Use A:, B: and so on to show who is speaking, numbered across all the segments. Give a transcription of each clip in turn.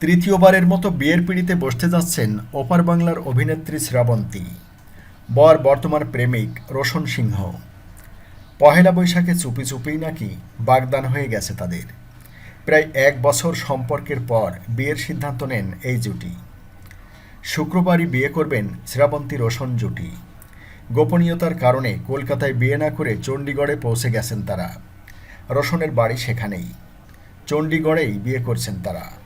A: তৃতীয়বারের মতো বিয়ের পিড়িতে বসতে যাচ্ছেন ওপার বাংলার অভিনেত্রী শ্রাবন্তী। বর বর্তমান প্রেমিক রোশন সিংহ। পহেলা বৈশাখে চুপি চুপিই নাকি বাগদান হয়ে গেছে তাদের। প্রায় এক বছর সম্পর্কের পর বিয়ের সিদ্ধান্ত নেন এই জুটি। শুক্রবারই বিয়ে করবেন শ্রাবন্তী রোশন জুটি। গোপনীয়তার কারণে কলকাতায় বিয়ে না করে চণ্ডীগড়ে পৌঁছে গেছেন তারা। রোশনের বাড়ি সেখানেই। চণ্ডীগড়েই বিয়ে করছেন তারা।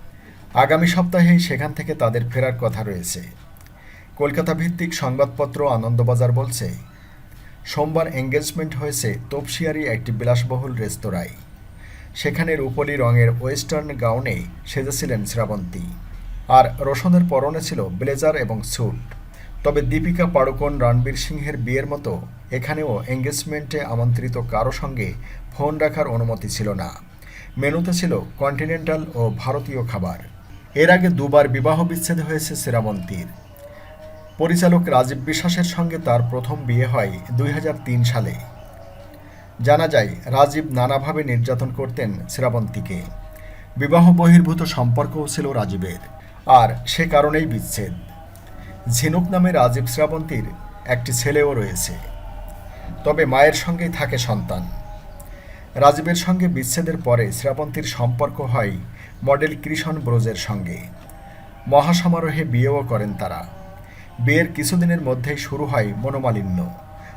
A: আগামী সপ্তাহেই সেখান থেকে তাদের ফেরার কথা রয়েছে। কলকাতা ভিত্তিক সংবাদপত্র আনন্দবাজার বলছে, সোমবার এঙ্গেজমেন্ট হয়েছে তপসিয়ারি একটি বিলাসবহুল রেস্তোরাঁয়। সেখানে রূপলি রঙের ওয়েস্টার্ন গাউনে সেজেছিলেন শ্রাবন্তী। আর রোশনের পরনে ছিল ব্লেজার এবং স্যুট। তবে দীপিকা পাড়ুকোন রণবীর সিংহের বিয়ের মতো এখানেও এঙ্গেজমেন্টে আমন্ত্রিত কারও সঙ্গে ফোন রাখার অনুমতি ছিল না। মেনুতে ছিল কন্টিনেন্টাল ও ভারতীয় খাবার। এর আগে দুবার বিবাহ বিচ্ছেদ হয়েছে শ্রাবন্তীর পরিচালক রাজীব বিশ্বাসের সঙ্গে তার প্রথম বিয়ে হয় দুই হাজার তিন সালে। জানা যায়, রাজীব নানাভাবে নির্যাতন করতেন শ্রাবন্তীকে বিবাহ বহির্ভূত সম্পর্কও ছিল রাজীবের, আর সে কারণেই বিচ্ছেদ। ঝিনুক নামে রাজীব শ্রাবন্তীর একটি ছেলেও রয়েছে। তবে মায়ের সঙ্গেই থাকে সন্তান। রাজীবের সঙ্গে বিচ্ছেদের পরে শ্রাবন্তীর সম্পর্ক হয় মডেল কৃষণ ব্রোজের সঙ্গে। মহাসমারোহে বিয়েও করেন তারা। বিয়ের কিছুদিনের মধ্যেই শুরু হয় মনোমালিন্য।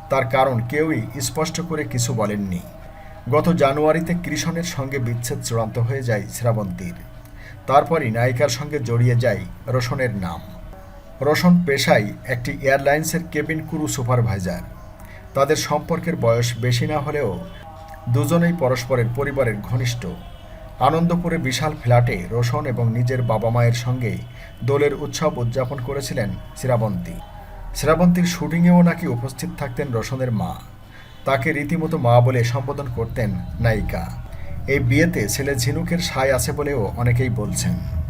A: তার কারণ কেউই স্পষ্ট করে কিছু বলেননি। গত জানুয়ারিতে কৃষণের সঙ্গে বিচ্ছেদ চূড়ান্ত হয়ে যায় শ্রাবন্তীর তারপরই নায়িকার সঙ্গে জড়িয়ে যায় রোশনের নাম। রোশন পেশায় একটি এয়ারলাইন্সের কেবিন ক্রু সুপারভাইজার। তাদের সম্পর্কের বয়স বেশি না হলেও দুজনেই পরস্পরের পরিবারের ঘনিষ্ঠ। আনন্দপুরে বিশাল ফ্ল্যাটে রোশন এবং নিজের বাবা মায়ের সঙ্গে দোলের উৎসব উদযাপন করেছিলেন শ্রাবন্তী। শ্রাবন্তীর শুটিংয়েও নাকি উপস্থিত থাকতেন রোশনের মা। তাকে রীতিমতো মা বলে সম্বোধন করতেন নায়িকা। এই বিয়েতে ছেলে ঝিনুকের সায় আছে বলেও অনেকেই বলছেন।